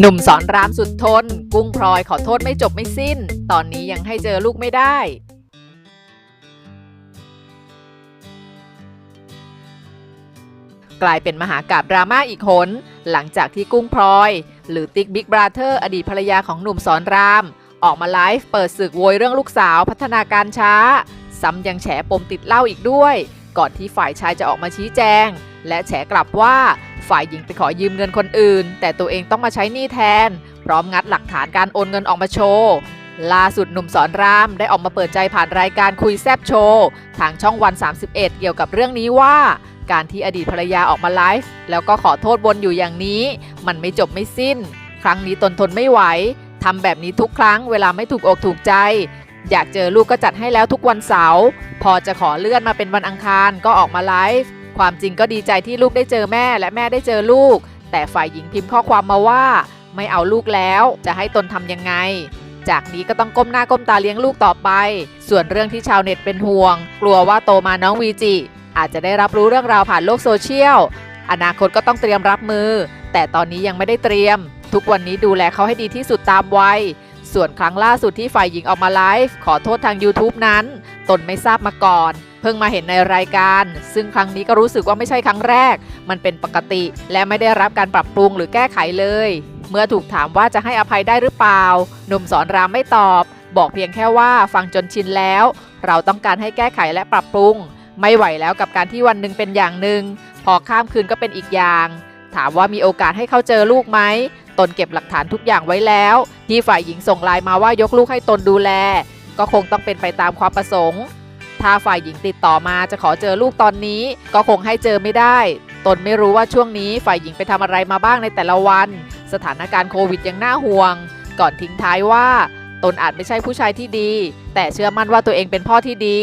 หนุ่มสอนรามสุดทน กุ้งพลอยขอโทษไม่จบไม่สิ้น ตอนนี้ยังให้เจอลูกไม่ได้ กลายเป็นมหากาบดราม่าอีกหน หลังจากที่กุ้งพลอย หรือติ๊กบิ๊กบราเธอร์อดีตภรรยาของหนุ่มสอนราม ออกมาไลฟ์เปิดศึกโวยเรื่องลูกสาวพัฒนาการช้า ซ้ำยังแฉปมติดเหล้าอีกด้วย ก่อนที่ฝ่ายชายจะออกมาชี้แจง และแฉกลับว่าฝ่ายหญิงไปขอยืมเงินคนอื่น แต่ตัวเองต้องมาใช้หนี้แทน พร้อมงัดหลักฐานการโอนเงินออกมาโชว์ล่าสุดหนุ่มสอนรามได้ออกมาเปิดใจผ่านรายการคุยแซบโชว์ทางช่องวัน 31 เกี่ยวกับเรื่องนี้ว่า การที่อดีตภรรยาออกมาไลฟ์แล้วก็ขอโทษบนอยู่อย่างนี้ มันไม่จบไม่สิ้น ครั้งนี้ตนทนไม่ไหวทำแบบนี้ทุกครั้งเวลาไม่ถูกอกถูกใจ อยากเจอลูกก็จัดให้แล้วทุกวันเสาร์พอจะขอเลื่อนมาเป็นวันอังคารก็ออกมาไลฟ์ ความจริงก็ดีใจที่ลูกได้เจอแม่และแม่ได้เจอลูก แต่ฝ่ายหญิงพิมพ์ข้อความมาว่า ไม่เอาลูกแล้วจะให้ตนทำยังไง จากนี้ก็ต้องก้มหน้าก้มตาเลี้ยงลูกต่อไป ส่วนเรื่องที่ชาวเน็ตเป็นห่วง กลัวว่าโตมาน้องวีจิอาจจะได้รับรู้เรื่องราวผ่านโลกโซเชียลอนาคตก็ต้องเตรียมรับมือ แต่ตอนนี้ยังไม่ได้เตรียม ทุกวันนี้ดูแลเขาให้ดีที่สุดตามวัยส่วนครั้งล่าสุดที่ฝ่ายหญิงออกมาไลฟ์ขอโทษทาง YouTube นั้น ตนไม่ทราบมาก่อน พิ่งมาเห็นในรายการ ซึ่งครั้งนี้ก็รู้สึกว่าไม่ใช่ครั้งแรก มันเป็นปกติ และไม่ได้รับการปรับปรุงหรือแก้ไขเลย เมื่อถูกถามว่าจะให้อภัยได้หรือเปล่า หนุ่มสอนรามไม่ตอบ บอกเพียงแค่ว่าฟังจนชินแล้ว เราต้องการให้แก้ไขและปรับปรุง ไม่ไหวแล้วกับการที่วันหนึ่งเป็นอย่างหนึ่ง พอข้ามคืนก็เป็นอีกอย่าง ถามว่ามีโอกาสให้เขาเจอลูกไหมตนเก็บหลักฐานทุกอย่างไว้แล้ว ที่ฝ่ายหญิงส่งไลน์มาว่ายกลูกให้ตนดูแล ก็คงต้องเป็นไปตามความประสงค์ ถ้าฝ่ายหญิงติดต่อมาจะขอเจอลูกตอนนี้ ก็คงให้เจอไม่ได้ ตนไม่รู้ว่าช่วงนี้ฝ่ายหญิงไปทำอะไรมาบ้างในแต่ละวัน สถานการณ์โควิดยังน่าห่วง ก่อนทิ้งท้ายว่า ตนอาจไม่ใช่ผู้ชายที่ดี แต่เชื่อมั่นว่าตัวเองเป็นพ่อที่ดี